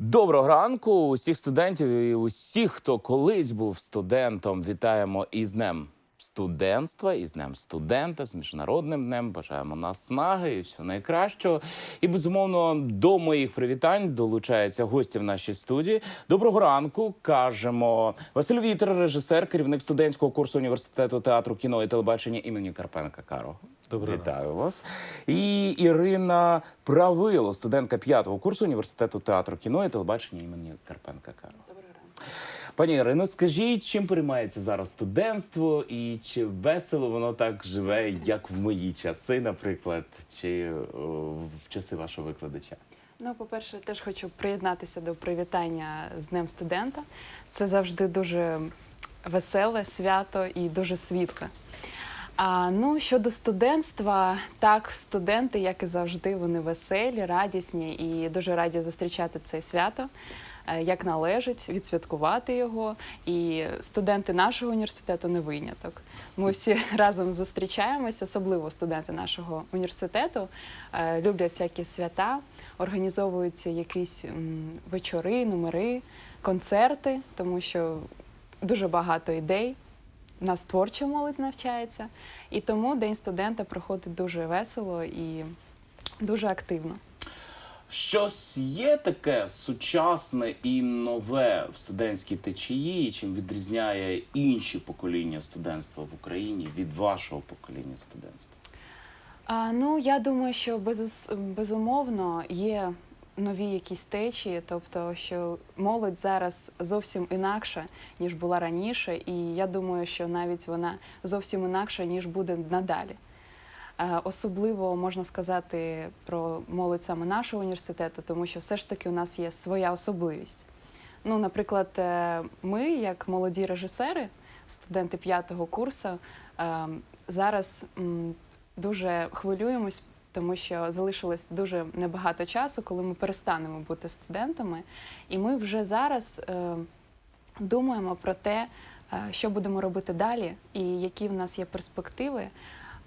Доброго ранку усіх студентів і усіх, хто колись був студентом. Вітаємо із днем студентства, із днем студента, з міжнародним днем. Бажаємо наснаги і всього найкращого. І безумовно до моїх привітань долучаються гості в нашій студії. Доброго ранку. кажемо Василь Вітер, режисер, керівник студентського курсу університету театру кіно і телебачення імені Карпенка Каро. Доброго Вітаю вас. І Ірина Правило, студентка п'ятого курсу університету театру кіно і телебачення імені Карпенка Каро. Доброго ранку. Пані Ірино, скажіть, чим переймається зараз студентство, і чи весело воно так живе, як в мої часи, наприклад, чи о, в часи вашого викладача? Ну, по-перше, теж хочу приєднатися до привітання з Днем студента. Це завжди дуже веселе свято і дуже світле. А ну щодо студентства, так, студенти, як і завжди, вони веселі, радісні і дуже раді зустрічати це свято. е, Як належить відсвяткувати його, і студенти нашого університету не виняток. Ми всі разом зустрічаємось, особливо студенти нашого університету е, люблять всякі свята, організовуються якісь вечори, номери, концерти, тому що дуже багато ідей. У нас творча молодь навчається, і тому День студента проходить дуже весело і дуже активно. Щось є таке сучасне і нове в студентській течії, чим відрізняє інші покоління студентства в Україні від вашого покоління студентства? А, ну, я думаю, що без, безумовно є нові якісь течії, тобто, що молодь зараз зовсім інакша, ніж була раніше, і я думаю, що навіть вона зовсім інакша, ніж буде надалі. Е, Особливо можна сказати про молодь саме нашого університету, тому що все ж таки у нас є своя особливість. Ну, наприклад, е, ми, як молоді режисери, студенти п'ятого курсу, е, зараз дуже хвилюємось, тому що залишилось дуже небагато часу, коли ми перестанемо бути студентами, і ми вже зараз е, думаємо про те, е, що будемо робити далі, і які в нас є перспективи.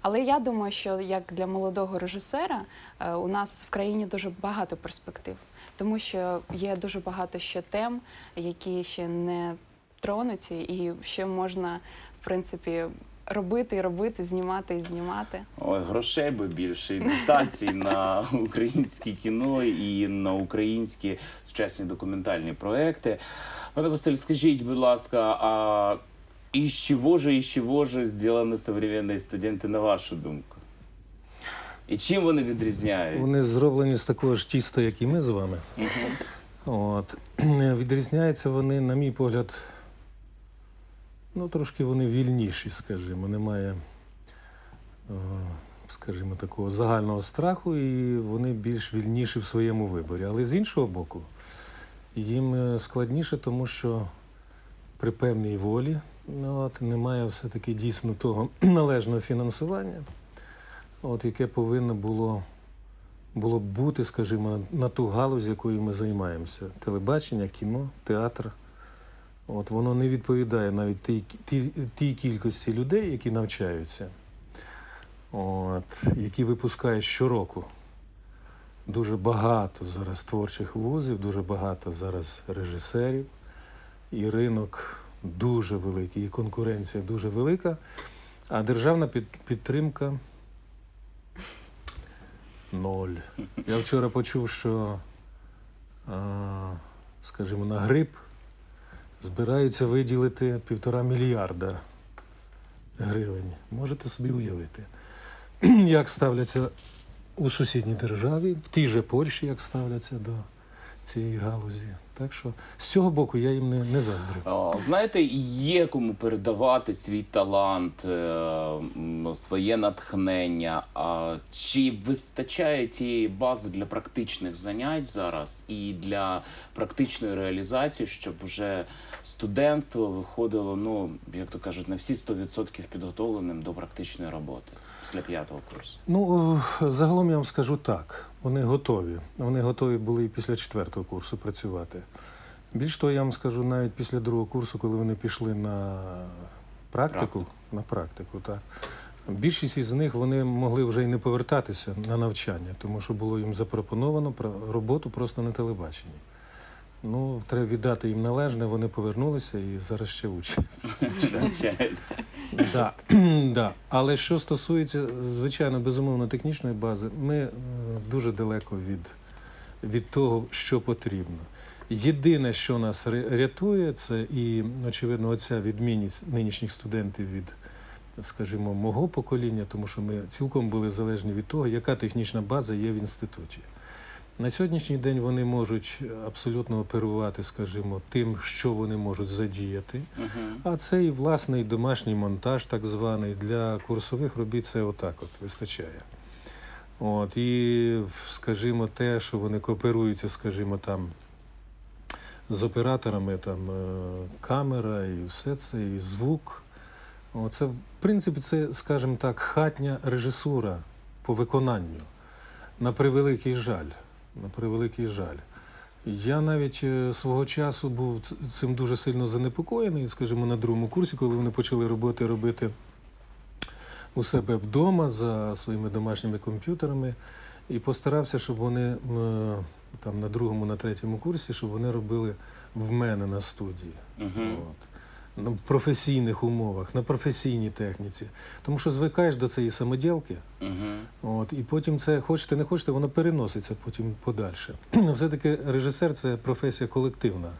Але я думаю, що як для молодого режисера е, у нас в країні дуже багато перспектив, тому що є дуже багато ще тем, які ще не тронуті, і ще можна, в принципі, робити і робити, знімати і знімати. Ой, грошей би більше, і дотацій на українське кіно і на українські сучасні документальні проекти. Пане Василь, скажіть, будь ласка, а из чего же, из чего же сделаны современные студенти, на вашу думку? І чим вони відрізняються? Вони зроблені з такого ж тіста, як і ми з вами. От. Відрізняються вони, на мій погляд, ну, трошки вони вільніші, скажімо. Немає, е, скажімо, такого загального страху, і вони більш вільніші в своєму виборі. Але з іншого боку, їм е, складніше, тому що при певній волі ну, от, немає все-таки дійсно того належного фінансування, от, яке повинно було було бути, скажімо, на ту галузь, якою ми займаємося. Телебачення, кіно, театр. От воно не відповідає навіть тій, тій, тій кількості людей, які навчаються, от, які випускають щороку. Дуже багато зараз творчих вузів, дуже багато зараз режисерів, і ринок дуже великий, і конкуренція дуже велика, а державна під, підтримка Ноль. Я вчора почув, що, скажімо, на грип збираються виділити півтора мільярда гривень. Можете собі уявити, як ставляться у сусідній державі, в тій же Польщі, як ставляться до цієї галузі. Так що з цього боку я їм не, не заздрю. Знаєте, є кому передавати свій талант, е, своє натхнення. А чи вистачає тієї бази для практичних занять зараз і для практичної реалізації, щоб вже студентство виходило, ну як то кажуть, на всі 100% підготовленим до практичної роботи після п'ятого курсу? Ну, е, загалом я вам скажу так. Вони готові. Вони готові були і після четвертого курсу працювати. Більш того, я вам скажу, навіть після другого курсу, коли вони пішли на практику, Практику. на практику, так. Більшість із них вони могли вже й не повертатися на навчання, тому що було їм запропоновано роботу просто на телебаченні. Ну, треба віддати їм належне, вони повернулися і зараз ще учать. Да. да. Але що стосується, звичайно, безумовно, технічної бази, ми дуже далеко від, від того, що потрібно. Єдине, що нас рятує, це і, очевидно, оця відмінність нинішніх студентів від, скажімо, мого покоління, тому що ми цілком були залежні від того, яка технічна база є в інституті. На сьогоднішній день вони можуть абсолютно оперувати, скажімо, тим, що вони можуть задіяти. Мгм. А це і власний домашній монтаж, так званий, для курсових робіт це отак от вистачає. От, і, скажімо, те, що вони кооперуються, скажімо, там з операторами, там е, камера і все це, і звук. Це, в принципі, це, скажімо так, хатня режисура по виконанню. На превеликий жаль. На превеликий жаль. Я навіть е, свого часу був цим дуже сильно занепокоєний, скажімо, на другому курсі, коли вони почали роботи робити у себе вдома за своїми домашніми комп'ютерами, і постарався, щоб вони там на другому, на третьому курсі, щоб вони робили в мене на студії. Мгм. От. Ну, в професійних умовах, на професійній техніці. Тому що звикаєш до цієї самоділки, Мгм. От, і потім це хочете, не хочете, воно переноситься потім подальше. Все-таки режисер це професія колективна.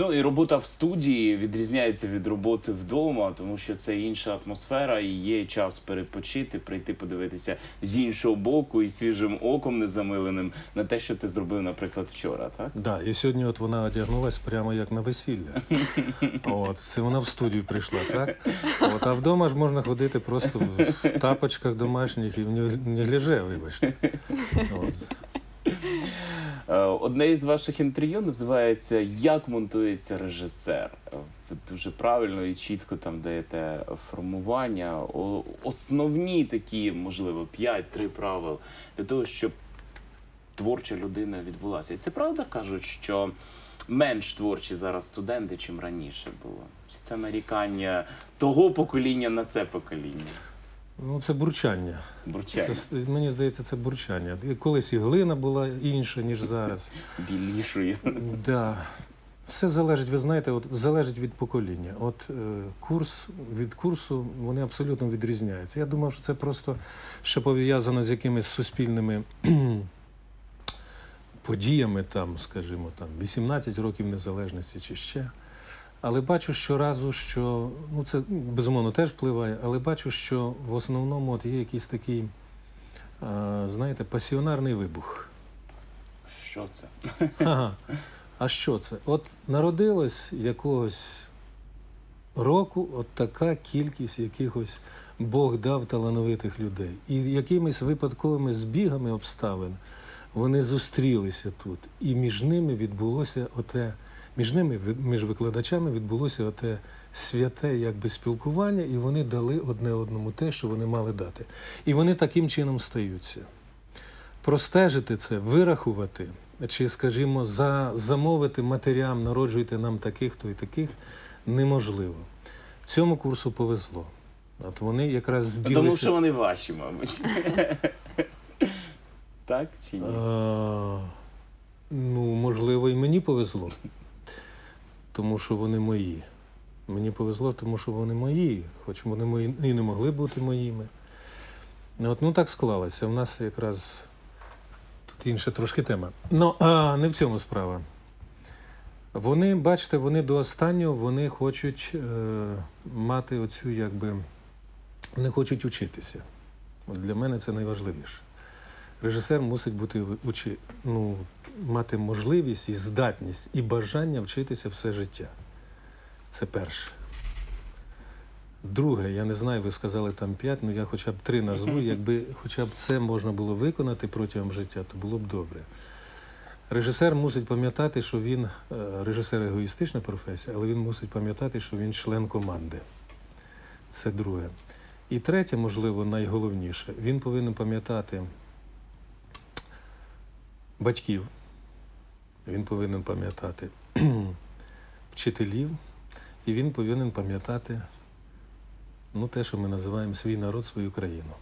Ну і робота в студії відрізняється від роботи вдома, тому що це інша атмосфера, і є час перепочити, прийти подивитися з іншого боку і свіжим оком незамиленим на те, що ти зробив, наприклад, вчора. Так Да, і сьогодні от вона одягнулась прямо як на весілля. От, це вона в студію прийшла, так? От, а вдома ж можна ходити просто в тапочках домашніх і в негліже, вибачте. От. Е, Одне із ваших інтерв'ю називається Як монтується режисер. Ви дуже правильно і чітко там даєте формування. Основні такі, можливо, 5-3 правил для того, щоб творча людина відбулася. І це правда кажуть, що менш творчі зараз студенти, чим раніше було. Чи це нарікання того покоління на це покоління? Ну, це бурчання. Бурчання Це, мені здається, це бурчання. Колись і глина була інша, ніж зараз. білішої. Да. Все залежить, ви знаєте, от залежить від покоління. От е, курс від курсу вони абсолютно відрізняються. Я думав, що це просто ще пов'язано з якимись суспільними подіями, там, скажімо, там 18 років незалежності чи ще. Але бачу щоразу, що ну це безумовно теж впливає, але бачу, що в основному от є якийсь такий, е, знаєте, пасіонарний вибух. Що це? Ага. А що це? От народилось якогось року от така кількість якихось Бог дав талановитих людей. І якимись випадковими збігами обставин вони зустрілися тут. І між ними відбулося оте, між ними, між викладачами відбулося оте святе якби спілкування, і вони дали одне одному те, що вони мали дати. І вони таким чином стаються простежити це, вирахувати, чи, скажімо, за, замовити матерям, народжуйте нам таких-то і таких, неможливо. Цьому курсу повезло. От вони якраз збіглися. Тому що вони ваші, мабуть. Так чи ні? Ну, можливо, і мені повезло, тому що вони мої. Мені повезло, тому що вони мої, хоч вони мої і не могли бути моїми. От, ну так склалося. У нас якраз тут інша трошки тема. Ну, а не в цьому справа. Вони, бачите, вони до останнього вони хочуть е, мати оцю, якби, вони хочуть учитися. От для мене це найважливіше. Режисер мусить бути учи, ну, мати можливість і здатність, і бажання вчитися все життя. Це перше. Друге, я не знаю, ви сказали там п'ять, ну я хоча б три назву. Якби хоча б це можна було виконати протягом життя, то було б добре. Режисер мусить пам'ятати, що він е, режисер егоїстична професія, але він мусить пам'ятати, що він член команди. Це друге. І третє, можливо, найголовніше, він повинен пам'ятати батьків, він повинен пам'ятати вчителів, і він повинен пам'ятати ну, те, що ми називаємо свій народ, свою країну.